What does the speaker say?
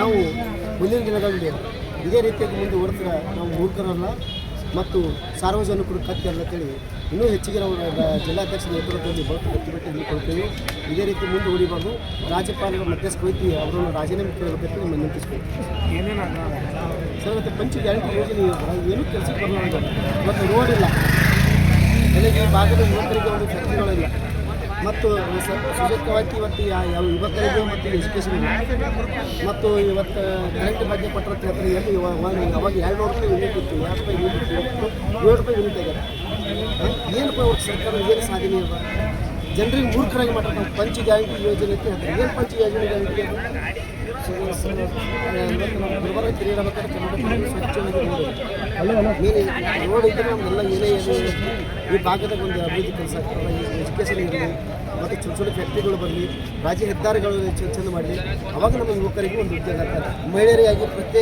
ನಾವು ಮುಂದಿನ ದಿನಗಳಲ್ಲಿ ಇದೇ ರೀತಿಯಾಗಿ ಹೊರತರ ನಾವು ಮೂರ್ಖರಲ್ಲ ಮತ್ತು ಸಾರ್ವಜನಿಕರು ಕತ್ತಲ್ಲ ಅಂತೇಳಿ ಇನ್ನೂ ಹೆಚ್ಚಿಗೆ ನಾವು ಜಿಲ್ಲಾಧ್ಯಕ್ಷ ನೇತೃತ್ವದಲ್ಲಿ ಕಟ್ಟಿಬಿಟ್ಟು ನಿಂತ್ಕೊಳ್ತೇವೆ. ಇದೇ ರೀತಿ ಮುಂದೆ ಉಳಿಬಾರ್ದು ರಾಜ್ಯಪಾಲರ ಮಧ್ಯಸ್ಥ ವಹಿಸಿ ಅವರನ್ನು ರಾಜೀನಾಮೆ ಕೇಳಬೇಕು ನಿಮ್ಮ ನಿಂತಿಸ್ಬೇಕು ಸರ್, ಮತ್ತು ಪಂಚ ಗ್ಯಾರಂಟಿ ಯೋಜನೆ ಏನೂ ಕೆಲಸಕ್ಕೆ ಬರಲಿಲ್ಲ ಮತ್ತು ರೋಡ್ ಇಲ್ಲ. ನನಗೆ ಭಾಗದ ಯುವಕರಿಗೆ ಒಂದು ಫ್ಯಾಕ್ಟ್ರಿಗಳಿಲ್ಲ ಮತ್ತು ಸುಜಕ್ತವಾಗಿ ಇವತ್ತು ಯಾವ ಯುವಕರಿಗೆ ಮತ್ತು ಎಜುಕೇಷನ್ ಮತ್ತು ಇವತ್ತು ಕರೆಂಟ್ ಬಗ್ಗೆ ಕೊಟ್ಟರೆ ಕೇಳ್ತಾರೆ ಎಲ್ಲಿ ಅವಾಗ ಎರಡು ನೂರು ರೂಪಾಯಿ ಯೂನಿಟ್ ಇತ್ತು ಎರಡು ರೂಪಾಯಿ ಯೂನಿಟ್ ಇತ್ತು ಏಳು ರೂಪಾಯಿ ಯೂನಿಟ್ ಆಗ್ಯಾರ ಏನಪ್ಪ ಅವ್ರ ಸರ್ಕಾರ ಏನು ಸಾಧನೆ ಇವ ಜನರಿಗೆ ಮೂರ್ಖರಾಗಿ ಮಾಡ್ತಾರೆ ಪಂಚ ಗ್ಯಾರಂಟಿ ಯೋಜನೆ ಅಂತ ಹೇಳ್ತಾರೆ ಏನು ಪಂಚ ಯೋಜನೆ ಗ್ಯಾರಂಟಿ ಇವತ್ತು ನಾವು ತಿರುಗಾಡಬೇಕಾದ್ರೆ ಕನ್ನಡ ಸ್ವಚ್ಛವಾಗಿ ನೋಡಿದ್ರೆ ಮೇಲೆ ರೋಡ್ ಇದ್ದರೆ ನಮ್ಗೆಲ್ಲ ಏನೇ ಏನು ಈ ಭಾಗದಾಗ ಒಂದು ಅಭಿವೃದ್ಧಿ ಕೆಲಸ ಆಗ್ತದೆ ಎಜುಕೇಷನ್ ಇರಲಿ ಮತ್ತು ಚಿನ್ನ ಚಿನ್ನ ಫ್ಯಾಕ್ಟ್ರಿಗಳು ಬರಲಿ, ರಾಜ್ಯ ಹೆದ್ದಾರಿಗಳು ಚಂದ ಮಾಡಲಿ, ಅವಾಗ ನಮ್ಮ ಯುವಕರಿಗೆ ಒಂದು ಉದ್ಯೋಗ ಆಗ್ತದೆ. ಮಹಿಳೆಯರಿಗಾಗಿ ಪ್ರತ್ಯೇಕ